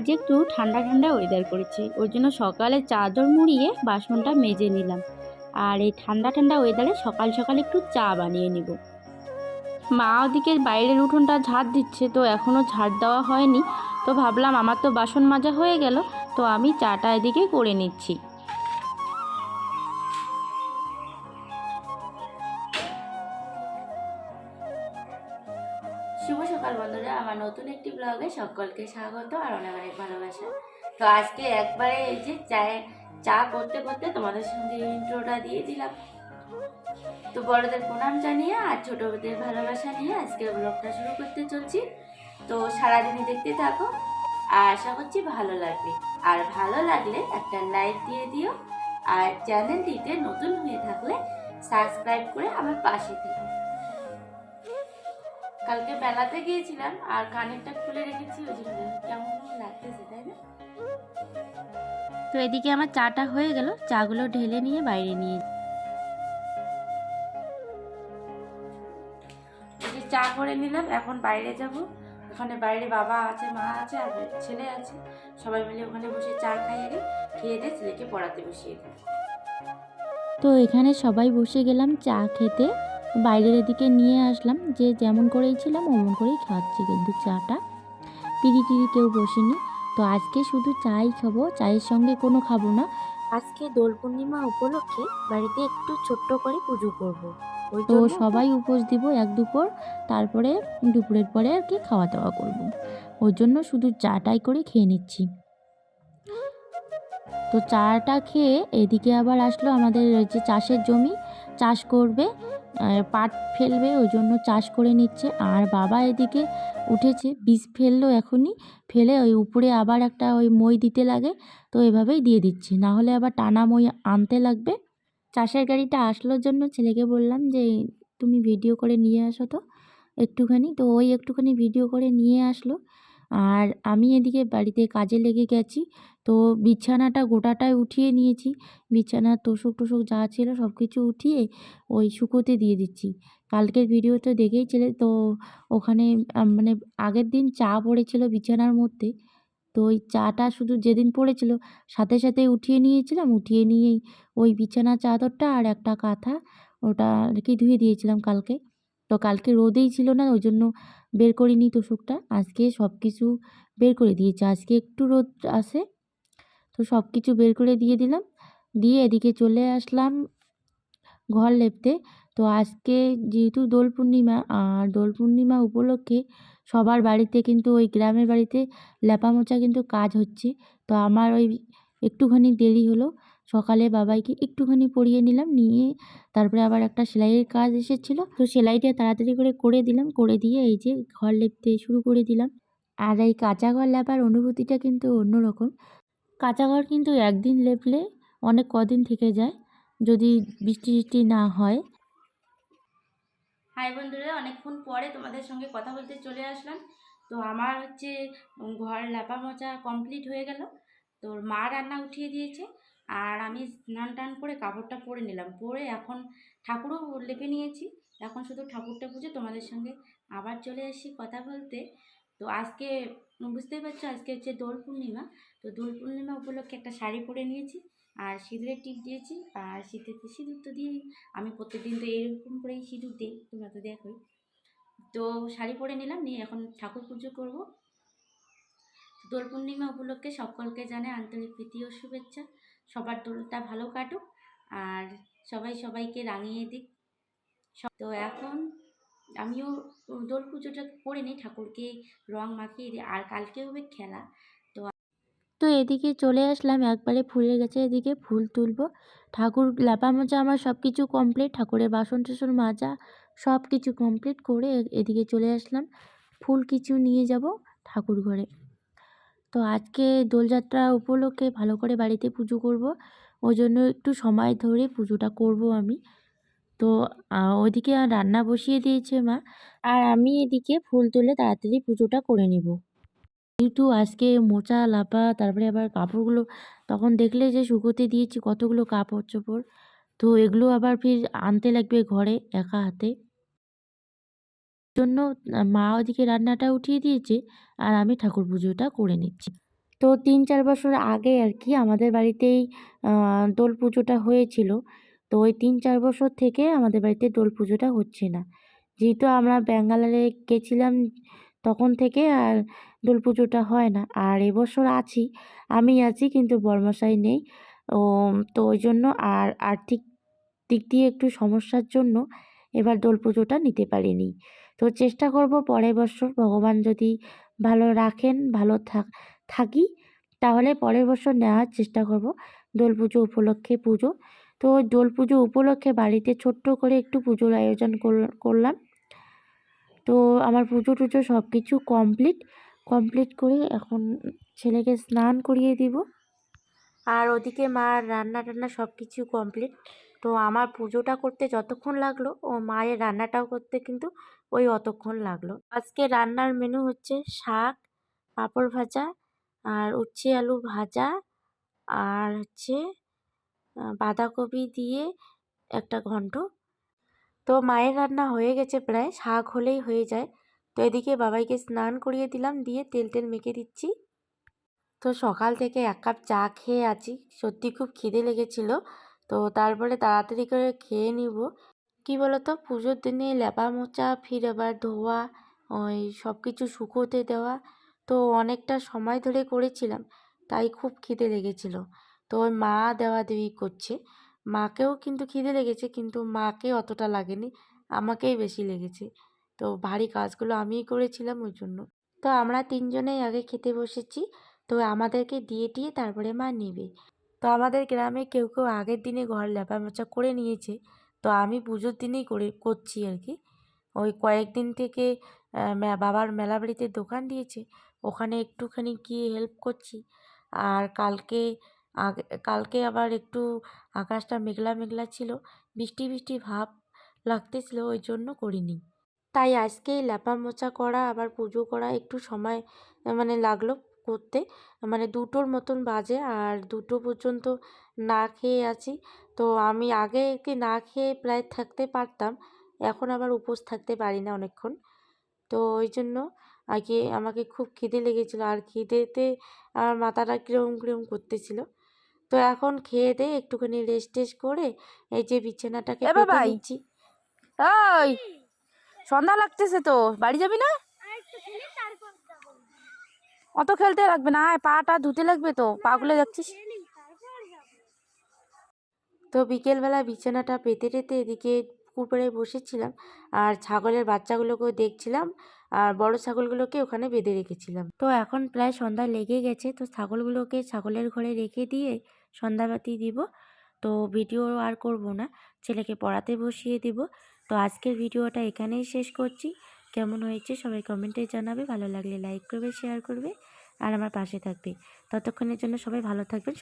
আজ একটু ঠান্ডা ঠান্ডা ওয়েদার করেছে। ওই জন্য সকালে চাদর মুড়িয়ে বাসনটা মেজে নিলাম। আর এই ঠান্ডা ঠান্ডা ওয়েদারে সকাল সকাল একটু চা বানিয়ে নিব। মা ওদিকে বাইরের উঠোনটা ঝাড় দিচ্ছে, তো এখনও ঝাড় দেওয়া হয়নি। তো ভাবলাম আমার তো বাসন মাজা হয়ে গেল, তো আমি চাটা এদিকে করে নিচ্ছি। একটি ব্লগে সকলকে স্বাগত আর অনেক অনেক ভালোবাসা। তো আজকে একবারে এই যে চায়ে চা করতে করতে তোমাদের সঙ্গে ইন্ট্রোটা দিয়ে দিলাম। তো বড়দের প্রণাম জানিয়ে আর ছোটদের ভালোবাসা নিয়ে আজকে ব্লগটা শুরু করতে চলছি। তো সারাদিনই দেখতে থাকো। আর আশা করছি ভালো লাগবে। আর ভালো লাগলে একটা লাইক দিয়ে দিও। আর চ্যানেলটিতে নতুন হয়ে থাকলে সাবস্ক্রাইব করে আমার পাশে থেকো। কালকে বেলাতে গিয়েছিলাম আর কানেরটা খুলে রেখেছি, ওই জন্য কেমন লাগতেছে, তাই না? তো এদিকে আমার চাটা হয়ে গেল, চাগুলো ঢেলে নিয়ে বাইরে নিয়ে চা করে নিলাম, এখন বাইরে যাব। ওখানে বাইরে বাবা আছে, মা আছে, আর ছেলে আছে। সবাই মিলে ওখানে বসে চা খাইয়ে আগে, খেয়ে দিয়ে ছেলেকে পড়াতে বসিয়ে দিই। তো এখানে সবাই বসে গেলাম চা খেতে। বাইরের দিকে নিয়ে আসলাম। যে যেমন করেই ছিলাম অমন করেই খাচ্ছি কিন্তু চাটা। পিড়ি টিড়ি কেউ বসেনি। তো আজকে শুধু চাই খাব চায়ের সঙ্গে কোনো খাব না। আজকে দোল পূর্ণিমা উপলক্ষে বাড়িতে একটু ছোট্ট করে পুজো করব। তো সবাই উপোস দিব এক দুপুর। তারপরে দুপুরের পরে আর কি খাওয়া দাওয়া করব। ওর জন্য শুধু চাটাই করে খেয়ে নিচ্ছি। তো চাটা খেয়ে এদিকে আবার আসলো আমাদের ওই যে চাষের জমি। চাষ করবে। পাট ফেলবে, ওই জন্য চাষ করে নিচ্ছে। আর বাবা এদিকে উঠেছে, বীজ ফেলল এখনই। ফেলে ওই উপরে আবার একটা ওই মই দিতে লাগে, তো এভাবেই দিয়ে দিচ্ছি। না হলে আবার টানা মই আনতে লাগবে। চাষের গাড়িটা আসলোর জন্য ছেলেকে বললাম যে, তুমি ভিডিও করে নিয়ে আসো তো একটুখানি। তো ওই একটুখানি ভিডিও করে নিয়ে আসলো। আর আমি এদিকে বাড়িতে কাজে লেগে গেছি। তো বিছানাটা গোটাটাই উঠিয়ে নিয়েছি। বিছানার তোষক টোষক যা ছিল সব কিছু উঠিয়ে ওই শুকোতে দিয়ে দিচ্ছি। কালকের ভিডিওটা দেখেইছিলে তো ওখানে মানে আগের দিন চা পড়েছিল বিছানার মধ্যে। তো ওই চাটা শুধু যেদিন পড়েছিল, সাথে সাথে উঠিয়ে নিয়েছিলাম। উঠিয়ে নিয়েই ওই বিছানা চাদরটা আর একটা কাঁথা ওটা আর কি ধুয়ে দিয়েছিলাম কালকে। তো কালকে রোদেই ছিল না, ওই জন্য বের করিনি তোষকটা। আজকে সব কিছু বের করে দিয়েছি। আজকে একটু রোদ আসে তো সব কিছু বের করে দিয়ে দিলাম। দিয়ে এদিকে চলে আসলাম ঘর লেপতে। তো আজকে যেহেতু দোল পূর্ণিমা, আর দোল পূর্ণিমা উপলক্ষে সবার বাড়িতে কিন্তু ওই গ্রামের বাড়িতে লেপা মোচা কিন্তু কাজ হচ্ছে। তো আমার ওই একটুখানি দেরি হলো। সকালে বাবাইকে একটুখানি পরিয়ে নিলাম, নিয়ে তারপরে আবার একটা সেলাইয়ের কাজ এসেছিল। তো সেলাইটা তাড়াতাড়ি করে করে দিলাম, করে দিয়ে এই যে ঘর লেপতে শুরু করে দিলাম। আর এই কাঁচা ঘর লেপার অনুভূতিটা কিন্তু অন্যরকম। কাঁচা ঘর কিন্তু একদিন লেপলে অনেক কদিন থেকে যায়, যদি বৃষ্টি টিষ্টি না হয়। হাই বন্ধুরা, অনেকক্ষণ পরে তোমাদের সঙ্গে কথা বলতে চলে আসলাম। তো আমার হচ্ছে ঘর লেপা মোচা কমপ্লিট হয়ে গেল। তোর মা রান্না উঠিয়ে দিয়েছে, আর আমি স্নান টান করে কাপড়টা পরে নিলাম। পরে এখন ঠাকুরও লেপে নিয়েছি। এখন শুধু ঠাকুরটা পুজো, তোমাদের সঙ্গে আবার চলে আসি কথা বলতে। তো আজকে বুঝতেই পারছ, আজকে হচ্ছে দোল পূর্ণিমা। তো দোল পূর্ণিমা উপলক্ষে একটা শাড়ি পরে নিয়েছি, আর সিঁদুরের টিপ দিয়েছি, আর শীতেতে সিঁদুর তো দিয়েই আমি প্রত্যেকদিন তো এরকম করেই সিঁদুর দিই, তোমরা তো দেখোই। তো শাড়ি পরে নিলাম, নিয়ে এখন ঠাকুর পুজো করব। দোল পূর্ণিমা উপলক্ষে সকলকে জানে আন্তরিক প্রীতি ও শুভেচ্ছা। সবার দোলটা ভালো কাটুক, আর সবাই সবাইকে রাঙিয়ে দিক। তো এখন আমিও দোল পুজোটা করে নিই ঠাকুরকে রং মাখিয়ে দিই আর কালকে হবে খেলা। তো তো এদিকে চলে আসলাম, একবারে ফুলের গাছে, এদিকে ফুল তুলবো। ঠাকুর লেপা মোজা আমার সব কিছু কমপ্লিট ঠাকুরের বাসন টাসন মাজা সব কিছু কমপ্লিট করে এদিকে চলে আসলাম। ফুল কিছু নিয়ে যাব ঠাকুর ঘরে। তো আজকে দোলযাত্রা উপলক্ষে ভালো করে বাড়িতে পুজো করব ওই জন্য একটু সময় ধরে পুজোটা করব আমি। তো ওইদিকে রান্না বসিয়ে দিয়েছে মা। আর আমি এদিকে ফুল তুলে তাড়াতাড়ি পুজোটা করে নিব। যেহেতু আজকে মোচা লাপা তারপরে আবার কাপড়গুলো, তখন দেখলে যে শুকোতে দিয়েছি কতগুলো কাপড় চোপড়। তো এগুলো আবার ফির আনতে লাগবে ঘরে একা হাতে। জন্য মা ওদিকে রান্নাটা উঠিয়ে দিয়েছে আর আমি ঠাকুর পুজোটা করে নিচ্ছি। তো তিন চার বছর আগে আর কি আমাদের বাড়িতেই দোল পুজোটা হয়েছিল। তো ওই তিন, চার বছর থেকে আমাদের বাড়িতে দোল পুজোটা হচ্ছে না। যেহেতু আমরা ব্যাঙ্গালোরে গেছিলাম তখন থেকে আর দোল পুজোটা হয় না, আর এবছর আছি, আমি আছি কিন্তু বর্মশাই নেই। ও, তো ওই জন্য আর আর্থিক দিক দিয়ে একটু সমস্যার জন্য এবার দোল পুজোটা নিতে পারিনি। তো চেষ্টা করব পরের বছর ভগবান যদি ভালো রাখেন, ভালো থাক, তাহলে পরের বছর নেওয়ার চেষ্টা করব দোল পুজো উপলক্ষে পুজো। তো দোল পুজো উপলক্ষে বাড়িতে ছোট্ট করে একটু পুজোর আয়োজন করলাম। তো আমার পুজো টুজো সব কিছু কমপ্লিট। কমপ্লিট করে এখন ছেলেকে স্নান করিয়ে দিব। আর ওদিকে মার রান্না টান্না সব কিছু কমপ্লিট। তো আমার পুজোটা করতে যতক্ষণ লাগল, ও মায়ের রান্নাটাও করতে কিন্তু ওই অতক্ষণ লাগল। আজকে রান্নার মেনু হচ্ছে শাক, পাঁপড় ভাজা, আর উচ্ছে আলু ভাজা, আর হচ্ছে বাঁধাকপি দিয়ে একটা ঘন্ট। তো মায়ের রান্না হয়ে গেছে প্রায়, শাক হলেই হয়ে যায়। তো এদিকে বাবাইকে স্নান করিয়ে দিলাম, দিয়ে তেল তেল মেখে দিচ্ছি। তো সকাল থেকে এক কাপ চা খেয়ে আছি। সত্যি খুব খিদে লেগেছিল। তো তারপরে তাড়াতাড়ি করে খেয়ে নিব। কি বলতো, পুজোর দিনে লেপা মোচা, ফির আবার ধোয়া, ওই সব কিছু শুকোতে দেওয়া। তো অনেকটা সময় ধরে করেছিলাম, তাই খুব খিদে লেগেছিল। তো ওই মা দেওয়া দেওয়ি করছে। মাকেও কিন্তু খিদে লেগেছে, কিন্তু মাকে অতটা লাগেনি, আমাকেই বেশি লেগেছে। তো ভারী কাজগুলো আমিই করেছিলাম ওই জন্য। তো আমরা তিনজনেই আগে খেতে বসেছি, তো আমাদেরকে দিয়ে টিয়ে তারপরে মা নেবে। তো আমাদের গ্রামে কেউ কেউ আগের দিনে ঘর লেপা মোচা করে নিয়েছে, তো আমি পুজোর দিনেই করে, করছি আর কি। ওই কয়েকদিন থেকে বাবার মেলা বাড়িতে দোকান দিয়েছে, ওখানে একটুখানি গিয়ে হেল্প করছি। আর কালকে আগে, কালকে আবার একটু আকাশটা মেঘলা মেঘলা ছিল বৃষ্টি বৃষ্টি ভাব লাগতেছিল, ওই জন্য করিনি। তাই আজকে ল্যাপা মোচা করা, আবার পুজো করা একটু সময় মানে লাগল করতে। মানে দুটোর মতন বাজে, আর দুটো পর্যন্ত না খেয়ে আছি। তো আমি আগে কি না খেয়ে প্রায় থাকতে পারতাম, এখন আবার উপোস থাকতে পারি না অনেকক্ষণ। তো ওই জন্য আগে আমাকে খুব খিদে লেগেছিলো, আর খিদেতে আমার মাথাটা কিরম কীরকম করতেছিল। তো এখন খেয়ে দে একটুখানি রেস্ট টেস্ট করে এই যে বিছানাটাকে নিচ্ছি ওই সন্ধ্যা লাগতেছে তো বাড়ি যাবি না? অত খেলতে লাগবে না পাটা ধুতে লাগবে তো পাগুলো দেখছিস তো বিকেলবেলা বিছানাটা পেতে টেতে এদিকে পুকুর বসেছিলাম আর ছাগলের বাচ্চাগুলোকেও দেখছিলাম। আর বড় ছাগলগুলোকে ওখানে বেঁধে রেখেছিলাম। তো এখন প্রায় সন্ধ্যা লেগে গেছে, তো ছাগলগুলোকে ছাগলের ঘরে রেখে দিয়ে সন্ধ্যাবাতি দিব। তো ভিডিও আর করব না, ছেলেকে পড়াতে বসিয়ে দিব। তো আজকের ভিডিওটা এখানেই শেষ করছি। কেমন হয়েছে সবাই কমেন্টে জানাবে, ভালো লাগলে লাইক করবে, শেয়ার করবে, আর আমার পাশে থাকবে। ততক্ষণের জন্য সবাই ভালো থাকবেন।